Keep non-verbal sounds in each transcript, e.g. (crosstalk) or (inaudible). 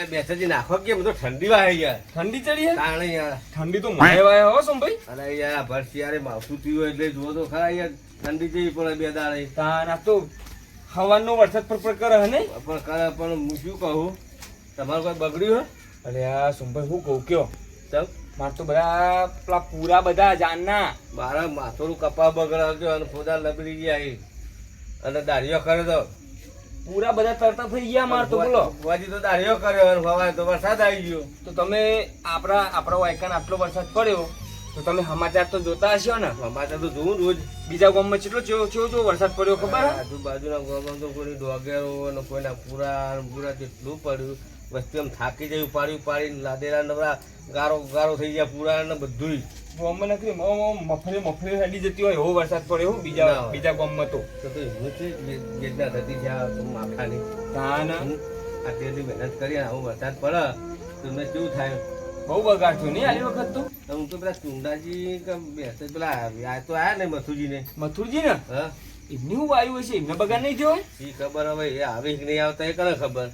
એટલે બેસેજી નાખો કે બધો ઠંડી વાય યાર. ઠંડી ચડી હે? તાણે યાર. ઠંડી તો મને વાય હો સોમભાઈ. અરે યાર ભરસી યારે માવઠું થયું હોય એટલે જુઓ તો ખરા યાર ઠંડી જેવી પડે બે દાડે. આ તો હવાનો વરસાદ પર પર કરે હે પણ કરે પણ હું શું કહું? તમારું કોઈ બગડ્યું અરે આ સોમભાઈ હું કહું કયો? હે માર તો બધા પેલા પૂરા બધા જાનના. મારા માથોનું કપા બગડા ગયો અને ફોદા લબડી ગયા અને દાઢીઓ કરે તો પૂરા બધા તરતા થઈ ગયા માર તો બોલો. વાજી તો દાઢીઓ કર્યો અને હવારે તો વરસાદ આવી ગયો. તો તમે આપણા આપણો વાયકાન આટલો વરસાદ પડ્યો તો તમે સમાચાર તો જોતા હશો ને? સમાચાર તો જોવું રોજ. બીજા ગામમાં કેટલો ચેવો ચેવો ચેવો વરસાદ પડ્યો ખબર? આજુબાજુના ગામમાં તો કોઈ ડોગેરો અને કોઈના પૂરા પૂરા કેટલું પડ્યું. વસ્તી આમ થાકી જાય ઉપાડી ઉપાડીને લાદેલા નવરા ગારો ગારો થઈ ગયા પૂરા ને બધુંય. ગામમાં નથી મ- મ- મફળી મફળી હેડી જતી હોય એવો વરસાદ પડ્યો બીજા બીજા ગામમાં તો. વેદના થતી છે માખાની. તાન હમ. આ તેની મહેનત કરી આવો વરસાદ પડે તો મેં કેવું થાય? બહુ બગાડ થયો નહીં આલી વખત તો? હું તો પેલા ચુંડાજી કે બેસે પેલા આ તો આયા ને મથુજીને મથુરજી ને હા. એમની હું વાયુ હશે? એમને બગાડ નહીં થયો એ ખબર હવે એ આવે કે નહીં આવતા એ કરે ખબર.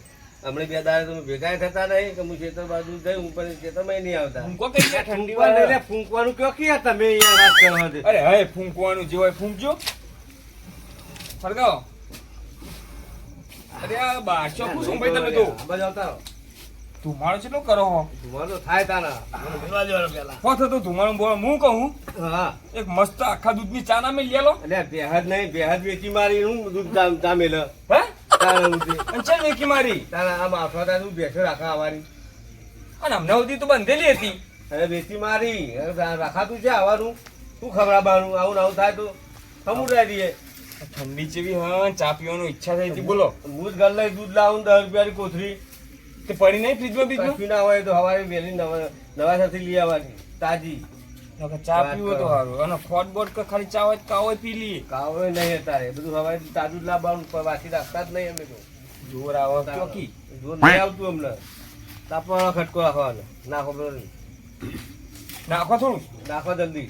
હમણાં બે દાડે તમે ભેગા થતા નહીં કે હું ખેતર બાજુ જઈ હું પણ ખેતરમાં નહીં આવતા. ફૂંકો કઈ ગયા? ઠંડી વાર એટલે ફૂંકવાનું કયો ક્યાં તમે અહીંયા વાત કરો દે અરે હવે ફૂંકવાનું જે હોય ફૂંકજો. ફરગાવો. અરે આ બાર ચોખ્ખું શું ભાઈ તમે તો આ આવતા ધુમાડો કેટલો કરો હો. ધુમાડો થાય તાના. મને ભેગા જવાનું પહેલા. હો થતો ધુમાડો બોલો હું કહું. હા. એક મસ્ત આખા દૂધની ચા ના મેં લેલો એટલે બેહદ નહીં, બેહદ વેચી મારી હું દૂધ જામેલ. હે? તારા સુધી. અને ચાલ વેકી મારી આવું થાય તો સમુદાય દઈએ ઠંડી જેવી હા ચા પીવાનું ઈચ્છા થઈ હતી બોલો હું જ લઈ દૂધ લાવું દસ રૂપિયાની કોથળી તે પડી નહીં ફ્રીજમાં બીજું કશું ના હોય તો સવારે વહેલી નવા નવા સાથે લઈ આવવાની તાજી ચા પીવો તો સારું અને ખોટ બોટ કે ખાલી ચા હોય કાવો પી લઈએ કાવો નહીં તારે. બધું હવે તાજું જ લાવવાનું વાસી રાખતા જ નહીં અમે તો. જોર આવો ચોકી. જોર નહીં આવતું અમને. તાપવાનો ખટકો રાખવાનો. નાખો પેલો નાખો થોડું. નાખો જલ્દી.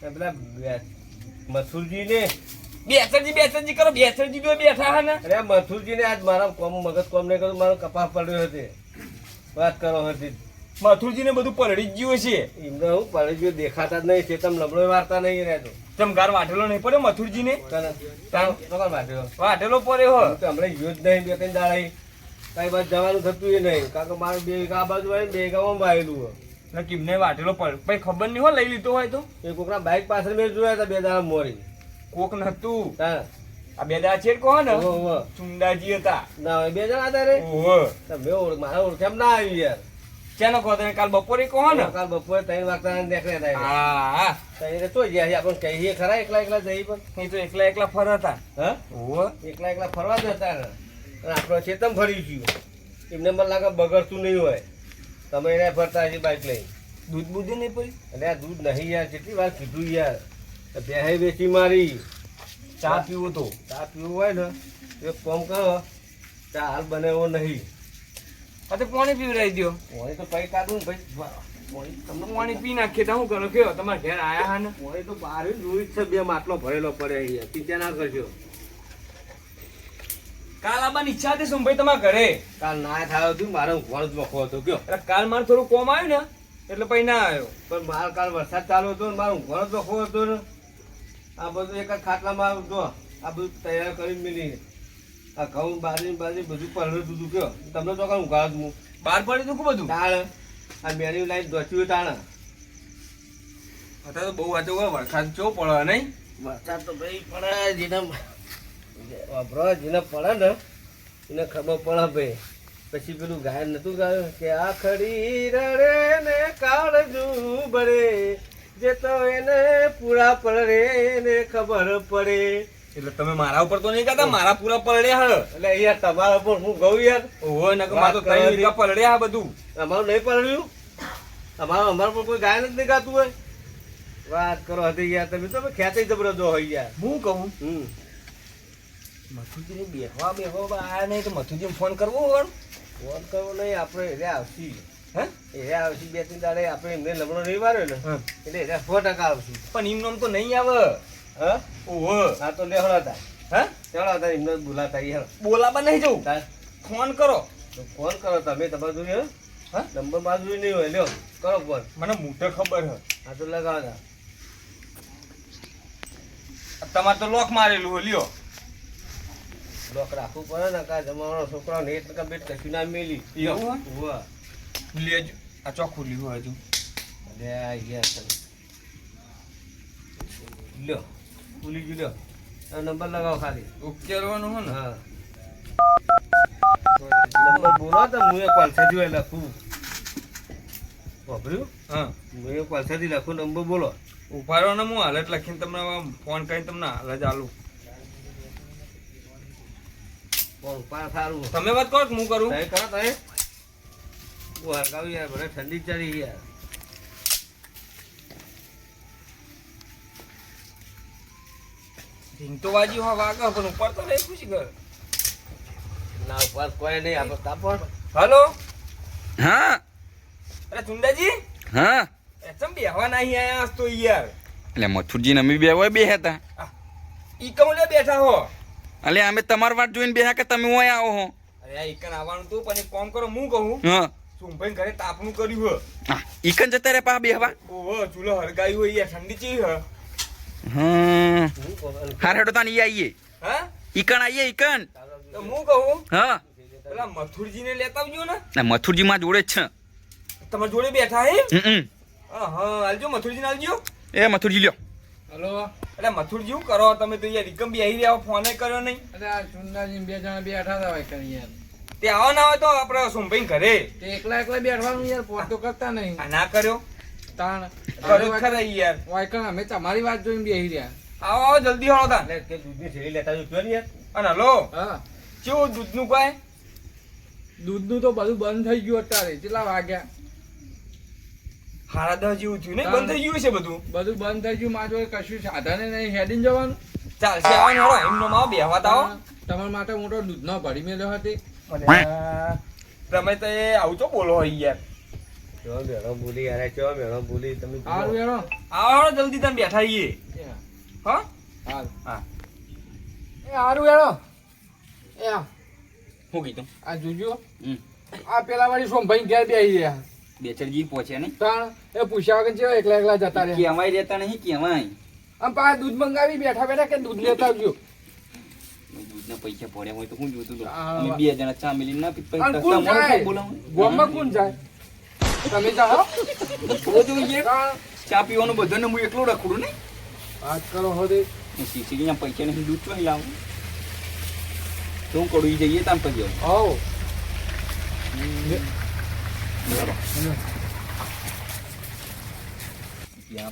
પેલા મથુરજી ને બેસરજી બેસરજી કરો. બેસરજી બે બેઠા હા ને. અરે મથુરજી ને આજ મારા કોમ મગજ કોમ નહીં કરું મારો કપાસ પડ્યો હતો વાત કરો હતી મથુરજી ને બધું પલળી જ ગયું છે એમને હું પડી ગયો દેખાતા જ નહીં છે તમે લમડો વાર્તા નહીં રહેતો ચમગાર વાટેલો નહીં પડ્યો મથુરજી ને કોણ વાંચ્યો વાટેલો પડ્યો હો. હું તો હમણાં ગયો જ નહીં બે કઈ દાડાઈ કઈ બાજુ જવાનું થતું એ નહીં. કારણ કે મારું બે આ બાજુ હોય બે વીઘામાં વાયેલું હોય. એટલે કિમને વાટેલો પડ પછી ખબર નહીં હો લઈ લીધો હોય તો. એ કોકના બાઇક પાછળ મેં જોયા હતા બે દાડા મોરી. કોક નતું. હા. આ બે દાડા છેડ ઓહો. ચુંડાજી હતા. ના બે જણા હતા રે? તમે ઓળખ મારા ઓળખામ ના આવી યાર. ચાલો કહો તમે? કાલ બપોરે કહો ને. કાલ બપોરે ત્રણ વાગતા નીકળ્યા હતા હા. હા ત્રણ તો ગયા છે આપણે કહીએ ખરા એકલા એકલા જઈ પણ. એ તો એકલા એકલા ફરતા હતા. હા? ઓહો. એકલા એકલા ફરવા જતા ને. આપણો ચેતમ ફરી ગયું. એમને મને લાગે બગડતું નહીં હોય. તમે એને ફરતા હશે બાઇક લઈ દૂધ બૂધ નહીં પડી? અને આ દૂધ નહીં યાર. કેટલી વાર કીધું યાર. બે વેચી મારી. ચા પીવો તો. ચા પીવું હોય ને એ કામ કરો. ચા હાલ બને એવો નહીં. તો પાણી પીવડાવી દો હોય તો ભાઈ કાઢું ભાઈ. તમને તમે પાણી પી નાખીએ તો શું કરો? કયો તમારા ઘેર આયા હા ને? હોય તો બહાર જોઈ છે બે માટલો ભરેલો પડે અહીંયા. ચિંતા ના કરજો. કાલ આવવાની ઈચ્છા હતી શું? ભાઈ તમારા ઘરે. કાલ ના થયો હતું મારે ઊંઘવાનો જ વખો હતો કયો. એટલે કાલ મારે થોડું કોમ આવ્યું ને એટલે પછી ના આવ્યો. પણ મારે કાલ વરસાદ ચાલુ હતો ને મારું ઊંઘવાનો જ વખો હતો ને. આ બધું એક જ ખાટલામાં જો આ બધું તૈયાર કરી મિલી. આ ઘઉં બારી બાજરી બધું પડેલું તું કયો? તમને તો કાલ ઊંઘાડો જ હું. બહાર પડી તો બધું? તાણ આ મેરી લાઈન દોચ્યું તાણ. અત્યારે તો બહુ વાતો હોય વરસાદ ચો પડે નહીં? વરસાદ તો ભાઈ પડે જેને વાપરો જેને પડે ને એને ખબર પડે ભાઈ. પછી પેલું ગાયન નતું ગાયું કે આખડી રડે ને કાળજું બળે જે તો એને પૂરા પડે ને ખબર પડે. એટલે તમે મારા ઉપર તો નહીં કહેતા મારા પૂરા પલડ્યા હ. એટલે યાર તમારા ઉપર હું ગઉ યાર. ઓહો નકર મારે તો ત્રણ વીઘા પલડ્યા હા બધું. અમારું નહીં પડ્યું અમારું અમારા પર કોઈ ગાય નથી નહીં ગાતું હોય. વાત કરો હતી યાર તમે તો ખેંચી જબરદસ્ત હોય યાર. હું કહું? હમ. મથુજીને બેઠવા બેઠવા આયા નહીં તો મથુજીને ફોન કરવો વળ ફોન કરવો નહીં આપણે એટલે આવશી. હે? એ આવશી બે ત્રણ દાડે આપણે એમને લમણો નહીં માર્યો ને એટલે એટલે સો ટકા આવશું. પણ એમનો નામ તો નહીં આવે. હા? ઓહો આ તો લેવડા હતા હે? લેવડા હતા એમને બોલાતા યાર બોલાવા નહીં જવું. ફોન કરો. તો ફોન કરો તમે તમારે જોયું હા? નંબરમાં નહીં હોય લ્યો. કરો ફોન. મને મોટે ખબર હ. તો લગાવતા તમારે તો લોક મારેલું હો લ્યો. લોક રાખવું પડે ને કા જમાવાનો છોકરા નેટ કમ્પ્લીટ કશું ના મેલી. એવું. લેજો આ ચોખ્ખું લીધું હજુ. અરે યાર. લ્યો. ભૂલી ગયો નંબર લગાવો ખાલી. ઉકેલવાનું હો ને? હા. નંબર બોલો તો હું એ કોલસાથી હોય લખું. વાપર્યું? હા. હું એ કોલસાથી લખું નંબર બોલો. ઊભા ને હું હાલત લખીને તમને ફોન કરીને તમને હાલ જ આલું. તમે વાત કરો હું કરું? કરો તમે હું હરકાવી યાર ભલે ઠંડી ચડી યાર. ઢીંગ તો વાજી હો વાગે પણ ઉપર તો નહીં ખુશી કર ના ઉપર કોઈ નહીં આપણે તાપણ હલો? હા. અરે ચુંડાજી હા. એ ચમ બેહવા નહીં આયા તો યાર? એટલે મથુરજી અમે બે હોય બે હતા. ઈ કમલે બેઠા હો. અલે અમે તમાર વાત જોઈને બેહા કે તમે ઓય આવો હો? અરે આ ઈકન આવવાનું તું પણ એક કામ કરો હું કહું હા. સુંભાઈ ઘરે તાપનું કર્યું હ. ઈકન જતા રે પા બેહવા. ઓહો ચૂલો હરગાયું હોય યાર ઠંડી ચી હ? હું કોણ હાર તાન ઈ આઈએ. હા? ઈકણ આઈએ ઈકણ. તો હું કહું? હા. પેલા મથુરજીને લેતા આવજો ને. ના મથુરજી માં જોડે જ છે. તમાર જોડે બેઠા હે હમ. હા આલજો મથુરજીને હાલજો એ મથુરજી લ્યો. હલો. એટલે મથુરજી શું કરો? તમે તો યાર રીકમ બેહી રહ્યા ફોને કર્યો નહીં. અરે આ ચુંદાજી બે જણા બેઠા હતા હોય કરી યાર. તે આવો ના હોય તો આપણે સુંભાઈ ઘરે. એકલા એકલા બેઠવાનું યાર ફોન તો કરતા નહીં. ના કર્યો? તાણ. કર્યો જ ખરા ઈ યાર. વાયકણ અમે તમારી વાત જોઈને બેહી રહ્યા. આવો આવો જલ્દી હળો તા એટલે તે દૂધની થેલી લેતા જો ને યાર અને હલો. હા. કેવું દૂધનું કોઈ દૂધનું તો બધું બંધ થઈ ગયું અત્યારે. કેટલા વાગ્યા? હારા દસ જેવું થયું ને? બંધ થઈ ગયું છે બધું? બધું બંધ થઈ ગયું. જોડે કશું સાધને નહીં. હેડીને જવાનું. ચાલશે આવો હળો એમનો માં બેહવા તો આવો. તમારા માટે મોટો દૂધનો ભરી મેલ્યો હતી. તમે તો એ આવું તો બોલો યાર. ચો મેળો બોલી યાર ચો મેળો બોલી તમે જુઓ. હારું આવો જલ્દી તમે બેઠા રહીએ હા? હાલ હા. એ હારું એનો એ આ, કીધું આ જોજો. આ પેલા વાળી સોમભાઈ ઘેર બેહી રહ્યા. બેચરજી પહોંચ્યા નહીં? તાણ એ પૂછ્યા વગર ચેવા એકલા એકલા જતા રહ્યા. રહેતા નહીં કેવાય આમ પા દૂધ મંગાવી બેઠા બેઠા કે દૂધ લેતા આવજો? દૂધના પૈસા પડ્યા હોય તો હું જોતું. બે જણા ચા મિલી ના પીત. અને કોણ કોણ જાય? તમે જાઓ તાણ. ચા પીવાનું બધાને હું એકલો રખડું ને વાત કરો હોદે સીસી ના પૈસા નહીં દૂધ તો લાવું. તો હું કડું જઈએ તામ પછી આવો.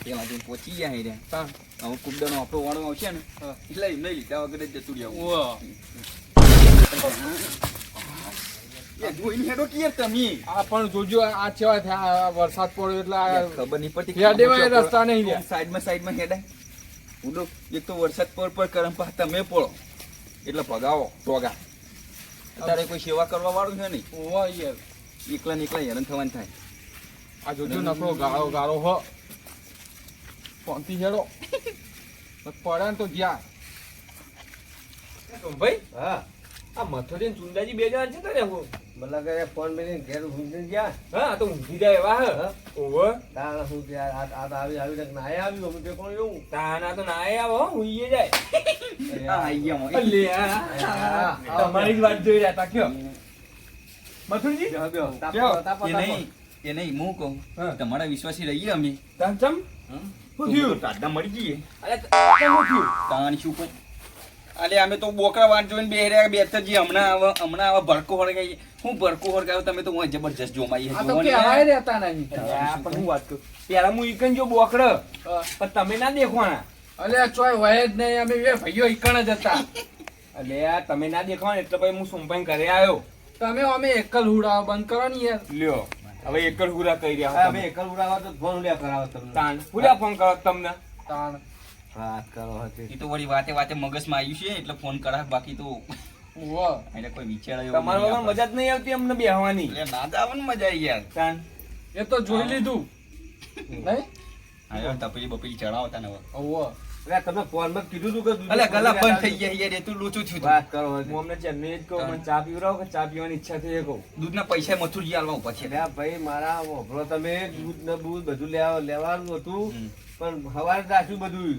પેલા જઈને પહોંચી ગયા હે રહ્યા તાણ. હવે કુબડાનો આપણો વાળો આવશે ને. એટલે નહીં લીધા વગર જ જતું. એ જોઈને હેડો કે તમે. આ પણ જોજો આ છેવા થયા? વરસાદ પડ્યો એટલે ખબર નહીં પડતી રસ્તા નહીં. સાઈડમાં સાઈડમાં હેડાય. ઉડો એક તો વરસાદ પર પર કરમ પા તમે પડો. એટલે ભગાવો ટોગા અત્યારે કોઈ સેવા કરવા વાળું છે નહીં. યાર. એકલા ને એકલા હેરાન થવાનું થાય. આ જોજો નકરો ગાળો ગાળો હો. પોંતી હેડો. (laughs) પડે ને તો જ્યાં. ભાઈ હા. આ મથુરી ને ચુંદાજી બે જણા જતા રહ્યા મતલબ કે ફોન મેલીને ઘેર ઊંઘી ગયા? હા તો ઊંઘી જાય એવા હે. હા? ઓહો. તાણ હું આ આ આવી આવી ને નાય આવી હું તે કોણ એવું? તાના તો નાય આવો ઊંઘી જાય. આ આઈ ગયા મોય. અલ્યા તમારી જ વાત જોઈ રહ્યા તા કયો? મથુરજી? એ નહીં એ નહીં હું કહું. હા. તમારા વિશ્વાસી રહીએ અમે. તમ શું થયું? તાડા મરી ગઈએ અરે તમ શું થયું? તાણ શું કહું અલે અમે તો બોકરા વાટ જોઈને બે રહ્યા બે તો જી હમણાં આવે હમણાં આવા ભડકો હળગાઈ હું ભડકો હળગાવ્યો તમે તો હું જબરજસ્ત જોમાઈ આ તો કહેવાય રહેતા નહીં. પણ હું વાત કરું? પેલા હું ઈકન જો બોકડ પણ તમે ના દેખવાના. અલે ચોય હોય જ નહીં. અમે બે ભાઈઓ ઈકણ જ હતા. અલ્યા તમે ના દેખવાના એટલે પછી હું સુંભાઈ ઘરે આવ્યો. તમે અમે એકલ હુડાવો બંધ કરો ને યાર. લ્યો હવે એકલ હુરા કહી રહ્યા હવે અમે એકલ ઉડાવવા તો ફોન લ્યા કરાવો તમને. તાન હુરા ફોન કરો તમને. તાણ. વાત કરો હતી. એ તો વળી વાતે વાતે મગજમાં આવ્યું છે એટલે ફોન કરા બાકી તો. એટલે કોઈ વિચાર તમારો વગર મજા જ નહીં આવતી અમને બેહવાની. એટલે ના જ આવે ને મજા આવી યાર. તાન. એ તો જોઈ લીધું. નહીં? આયો તપેલી બપેલી ચડાવતા ને હવે. તમે ફોનમાં કીધું તું કે અલે ગલા બંધ થઈ ગયા યાર એ તું લોચું થયું વાત કરો હું અમને ચેન્નઈ જ કહું મને ચા પીવડાવો કે ચા પીવાની ઈચ્છા થઈ એ કહું? દૂધના પૈસા મથુરજી આલવા ઉપર છે. અલ્યા ભાઈ મારા વોભળો તમે દૂધ ને બૂધ બધું લેવા લેવાનું હતું. પણ હવારે રાખ્યું બધું.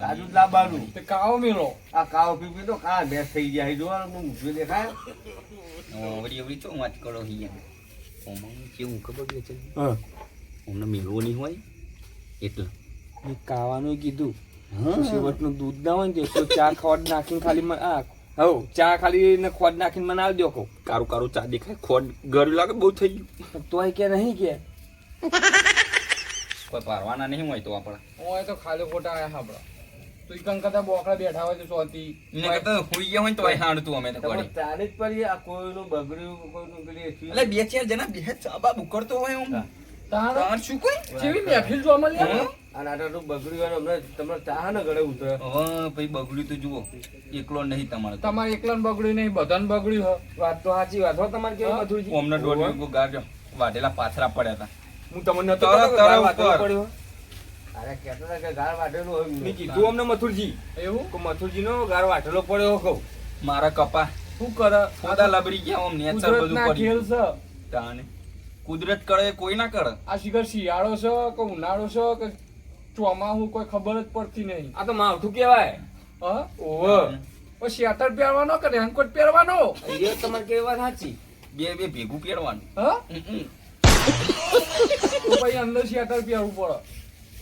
તાજું જ લાવવાનું તે કાવો મેલો. આ કાવો પી પી તો કા ભેંસ થઈ ગયા જોવાનું હું ઊંઘ્યું દેખાય. ચો વાત કરો હિયા ઓમાં કેવું ખબર છે? હા. મેળવો નહીં હોય? એટલે. મેં કાવાનું કીધું. શિવટનું દૂધ ના હોય ને તો ચા ખોડ નાખીને ખાલી આ હવ ચા ખાલી ને ખોડ નાખીને મને આવી દો કહું કારું કારું ચા દેખાય. ખોડ ગળું લાગે બહુ થઈ ગયું. તો કે નહીં કે. કોઈ પારવાના નહીં હોય તો આપણે. હોય તો ખાલી ખોટા આયા હાબડા તું કરતા બોકડા બેઠા હોય તો સોતી ને કરતા હોઈ ગયા હોય ને તો અહીં હાડતું અમે તો પડી તારી જ પર આ કોઈનું બગડ્યું કોઈનું પેલી એટલે બે ચાર જણા બે ચાબા ઉકળતો હોય. હા. તાર? શું કોઈ? જેવી મહેફિલ જોવા મળી હમ? આ નાટકનું બગડ્યું હોય હમણાં તમને ચા ને ગળે ઉતરે. હવે ભાઈ બગડ્યું તો જુઓ એકલો નહીં તમારે તમારે એકલાને બગડ્યું નહીં બધાને બગડ્યું હ વાત તો સાચી વાત હો તમારે કેવું હા? મથુરજી દોઢ વીઘો ગાળ્યો. વાઢેલા પાથરા પડ્યા હતા. હું તમને નતો કે. પડ્યો અરે કહેતા હતા હોય મેં કીધું અમને મથુરજી એવું? કે મથુરજી નો ગાળ વાટેલો પડ્યો કહું. મારા કપા. શું કરે? ફોદા લબડી ગયા નેચર બધું કુદરતના પડી ગયું. તાને. કુદરત કરે કોઈ ના કરે આ શિખર શિયાળો છે કે ઉનાળો છે કે ચોમાસું કોઈ ખબર જ પડતી નહીં. આ તો માવઠું કહેવાય. હા? ઓહો. પછી પહેરવાનો કે રેનકોટ પહેરવાનો? એ તમારે કેવી સાચી. બે બે ભેગું પહેરવાનું. હા. તો પછી અંદર શિયાતર પહેરવું પડે.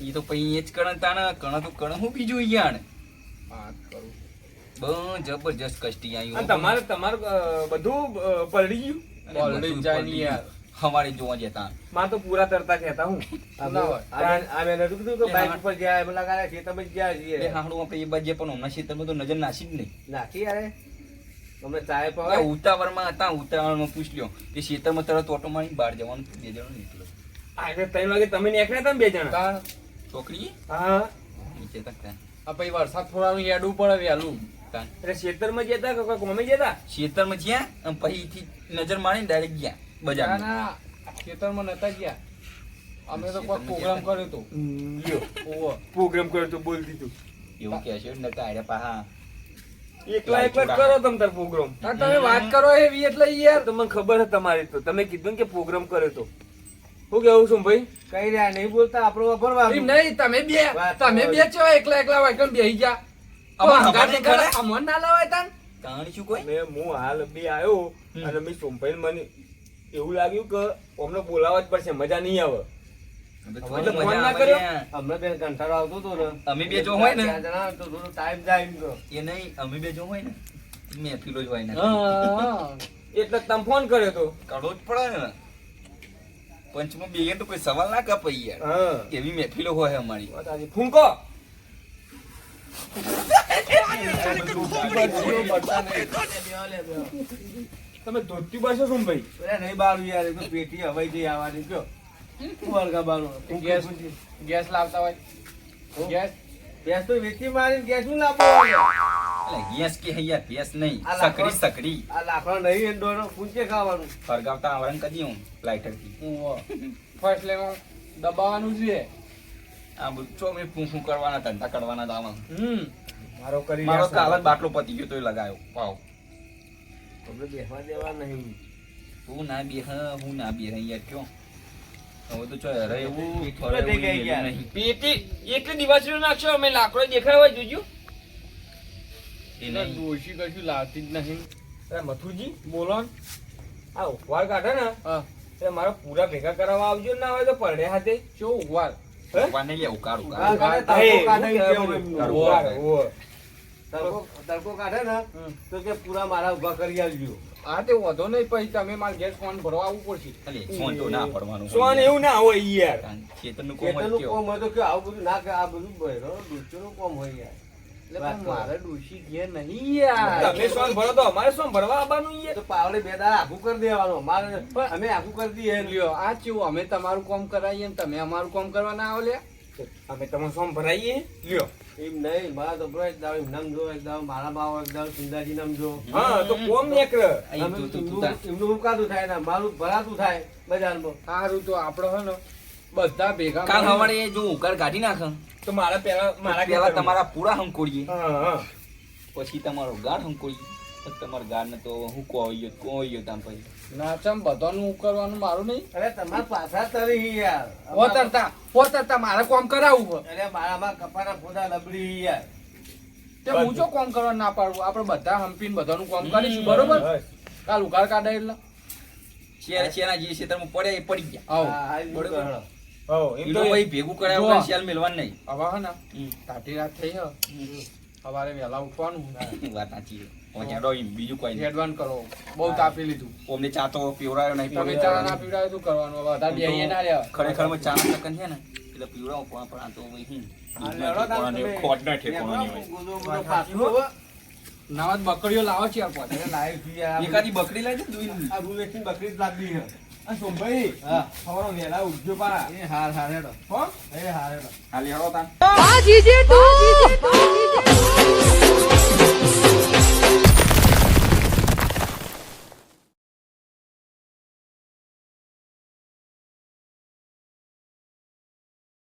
એ તો પછી એ જ કણ તાને કણ તો કણ હું બીજું અહીંયા વાત કરું. બહુ જબરજસ્ત કષ્ટી આવ્યું તમારે તમારે બધું પલડી ગયું? પલડી જાય યાર. ગયું. હવારે જોવા જતા. માં તો પૂરા તરતા કહેતા હું. આ મેં નતું કીધું કે બાઈક ઉપર જાય એમ લગાડ્યા છે તમે જ ગયા બે છીએ હાંડું આપણે એ બાજુ પણ હમણાં ખેતરમાં તો નજર નાસી જ નહીં. નાખી યાર તમે ચાય ત્યાં ઉતાવળમાં હતા ઉતાવળમાં પૂછ લ્યો. કે ખેતરમાં તરત ઓટો મારી બહાર જવાનું બે જણો નીકળો આજે ત્રણ વાગે તમે નીકળ્યા હતા બે જણા? છોકરી? હા. નીચે તક આ પછી વરસાદ થોડાનું હેડવું પડે વહેલું. એટલે શેતરમાં જતા કોમે જતા? શેતરમાં જ્યાં? પછી નજર મારીને ડાયરેક્ટ ગયા. ના ખેતરમાં નતા ગયા. અમે તો કોઈ પ્રોગ્રામ કર્યો તો લ્યો પ્રોગ્રામ કર્યો તો બોલ દીધું. એવું કે છે ને કાંઈ પાહા. એકલા એકલા કરો તમ તાર પ્રોગ્રામ તાણ તમે વાત કરો એવી એટલે યાર. તમને ખબર છે તમારી તો. તમે કીધું કે પ્રોગ્રામ કર્યો તો. હું કેવું છું ભાઈ? કઈ રહ્યા નહીં બોલતા? આપણો એમ વાપરવાનું નહીં તમે બે તમે બે છો એકલા એકલા વાયકણ બેહી ગયા? અમોન ના લવાય તાન. કહાણી શું કોઈ? મેં હું હાલ બી આવ્યો અને મેં સોમભાઈ મને એવું લાગ્યું કે અમને બોલાવવા જ પડશે મજા નહીં આવે. બેન કંટાળો આવતો હતો ને. અમે બે જો હોય ને. થોડો ટાઈમ જાય એ નહીં અમે બે જો હોય ને. મહેફિલો જ હોય ને. એટલે તમે ફોન કર્યો તો. કરવો જ પડે ને. પંચમાં બે તો કોઈ સવાલ ના કપાઈ યાર. એવી મહેફિલો હોય અમારી. વાત સાચી. ફૂંકો. (laughs) તમે ધોતી બસો શું ભાઈ? અરે નહીં બારું યાર એ તો પેટી હવાઈ જઈ આવવાની. કયો? શું હલકા બારું? ગેસ ગેસ લાવતા હોય. ગેસ? ગેસ તો વેચી મારીને ગેસ શું લાવવાનું ગેસ કે હૈયા ગેસ નહીં. સકરી સકરી. સકડી સકડી આ લાકડા નહીં એમ ડોનો પૂંચે ખાવાનું. ફરગાવતા આવરણ કરી હું લાઇટરથી ઓહો ફર્સ્ટ લેવલ દબાવવાનું છે. આ બધું મે મેં ફૂં કરવાના ધંધા કરવાના દાવા હમ. મારો કરી મારો નાખો. કાલ બાટલો પતી ગયો તોય લગાયો. પાવ તમને બેસવા દેવા નહીં. હું ના બે હું ના બે યાર કયો. હવે તો ચો રે એવું પીઠી ફરે તો થઈ ગઈ યાર. પેટી? એકલી દિવાસળીઓ નાખશો અમે લાકડો દેખાય હોય જોજો. એ નહીં. કશું લાવતી જ નહીં. મથુરજી બોલો ને. આ ઉપવાર કાઢે ને. એટલે મારા પૂરા ભેગા કરાવવા આવજો ના હોય તો પડે હાથે. ચો ઉપવાર હે? ભગવાન ને લે ઉકાર ઉકાર તડકો કાઢે. તડકો ને તો કે પૂરા મારા ઊભા કરી આવજો. હા તે વધો નહીં પછી તમે મારા ગેસ ફોન ભરવા આવવું પડશે. અલે સોન તો ના ભરવાનું. ફોન એવું ના હોય યાર. ખેતરનું કોમ હોય તો કે આવું બધું ના કે આ બધું બહેરો દૂધનું કોમ હોય યાર. મારે ડોશી ઘેર નહીં યાર. તમે સોન ભરો તો અમારે સોન ભરવા આવવાનું યાર. તો પાવડે બે દાડા આખું કરી દેવાનું. મારે પણ- અમે આખું કરી દઈએ. લ્યો આ ચેવું અમે તમારું કામ કરાવીએ ને તમે અમારું કામ કરવા ના આવો લ્યા. અમે તમે સોમ ભરાઈએ? લ્યો. એમ નહીં મારા તો બરો એક દાડો એમ નામ જો એક મારા બાવ એક દાડો સુંદાજી નામ જો હા તો કોમ તું એમનું ઉકાતું થાય ને મારું ભરાતું થાય બજારમાં. સારું તો આપણો હે ને બધા ભેગા કાલ સવારે જો ઉકાર કાઢી નાખે. તો મારા પેલા મારા પેલા તમારા પૂરા હંકોડીએ હા હા. પછી તમારો ગાઢ હંકોડીએ તમારો ગાઢ ને તો હું કોઈ ગયો તામ પછી. નાચમ બધાનું કરવાનું મારું નહીં? અરે તમારા પાછા તરી યાર. હોતરતા હોતરતા મારે કોમ કરાવવું. અરે મારામાં કપાના ફોડા લબડી યાર. તે હું જો કોમ કરવા ના પાડું? આપણે બધા હંપીને બધાનું કોમ કરીશું બરોબર? કાલ ઉઘાડ કાઢે એટલે. શેર શેરના જે ક્ષેત્રમાં પડ્યા એ પડી ગયા. આવો. હા, હા, બરોબર. હો, એમ એ તો ભાઈ ભેગું કર્યા જો. શેલ મેળવાનું નહીં. હવે હે ને? તાટી રાત થઈ હે. સવારે વહેલા ઉઠવાનું. વાત સાચી પહોંચાડો બીજું કોઈ હેડવાન એડવાન્સ કરો બહુ તાપી લીધું ઓમને ચા તો પીવડાયો નહીં તમે ચા ના પીવડાયો શું કરવાનું હવે વધારે બેહીએ ના રહ્યા ખરેખરમાં ચા ના છે ને એટલે પીવડાવો પણ પણ આ તો ભાઈ હમ, હા, દૂધના લેવડો તાન ઠેકોણા ને તમે. ખોટના ઠેકોણા ને લેવડો, હોય. ગોદો બોદો પાછું હવે. નવા બકરીઓ લાવો છે. એકાદી બકરી લાવી દે આ બકરી જ લાગી છે. સોમભાઈ હા. સવારે વહેલા ઉઠજો પા એ હાર હાર હેડો. હો એ હાર હેડો. હાલ હેડો તાન. Pode de tudo!